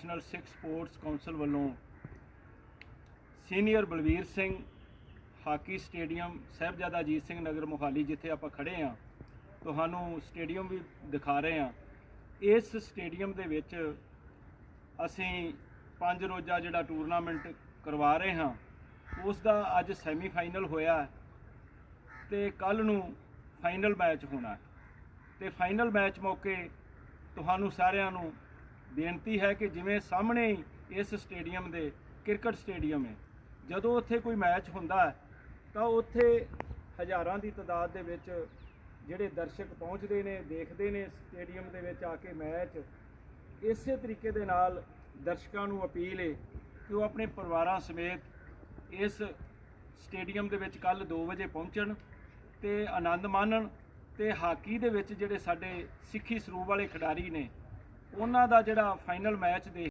National Sikh sports council ਵੱਲੋਂ senior Balbir Singh, hockey stadium, Sahibzada Ajit Singh Nagar Mohali ਜਿੱਥੇ ਆਪਾਂ ਖੜੇ ਆ ਤੁਹਾਨੂੰ ਸਟੇਡੀਅਮ ਵੀ ਦਿਖਾ ਰਹੇ ਆ ਇਸ ਸਟੇਡੀਅਮ ਦੇ ਵਿੱਚ ਅਸੀਂ ਪੰਜ ਰੋਜ਼ਾ ਜਿਹੜਾ ਟੂਰਨਾਮੈਂਟ ਕਰਵਾ ਰਹੇ ਹਾਂ ਉਸ ਦਾ ਅੱਜ ਸੈਮੀਫਾਈਨਲ ਹੋਇਆ ਹੈ ਤੇ ਕੱਲ ਨੂੰ ਫਾਈਨਲ ਮੈਚ ਹੋਣਾ ਹੈ। ਤੇ ਫਾਈਨਲ ਮੈਚ ਮੌਕੇ ਤੁਹਾਨੂੰ ਸਾਰਿਆਂ ਨੂੰ ਬੇਨਤੀ ਹੈ ਕਿ ਜਿਵੇਂ ਸਾਹਮਣੇ ਹੀ ਇਸ ਸਟੇਡੀਅਮ ਦੇ ਕ੍ਰਿਕਟ ਸਟੇਡੀਅਮ ਹੈ, ਜਦੋਂ ਉੱਥੇ ਕੋਈ ਮੈਚ ਹੁੰਦਾ ਤਾਂ ਉੱਥੇ ਹਜ਼ਾਰਾਂ ਦੀ ਤਾਦਾਦ ਦੇ ਵਿੱਚ ਜਿਹੜੇ ਦਰਸ਼ਕ ਪਹੁੰਚਦੇ ਨੇ, ਦੇਖਦੇ ਨੇ ਸਟੇਡੀਅਮ ਦੇ ਵਿੱਚ ਆ ਕੇ ਮੈਚ, ਇਸੇ ਤਰੀਕੇ ਦੇ ਨਾਲ ਦਰਸ਼ਕਾਂ ਨੂੰ ਅਪੀਲ ਹੈ ਕਿ ਉਹ ਆਪਣੇ ਪਰਿਵਾਰਾਂ ਸਮੇਤ ਇਸ ਸਟੇਡੀਅਮ ਦੇ ਵਿੱਚ ਕੱਲ 2 ਵਜੇ ਪਹੁੰਚਣ ਤੇ ਆਨੰਦ ਮਾਣਨ ਤੇ ਹਾਕੀ ਦੇ ਵਿੱਚ ਜਿਹੜੇ ਸਾਡੇ ਸਿੱਖੀ ਸਰੂਪ ਵਾਲੇ ਖਿਡਾਰੀ ਨੇ ਉਹਨਾਂ ਦਾ ਜਿਹੜਾ ਫਾਈਨਲ ਮੈਚ ਦੇ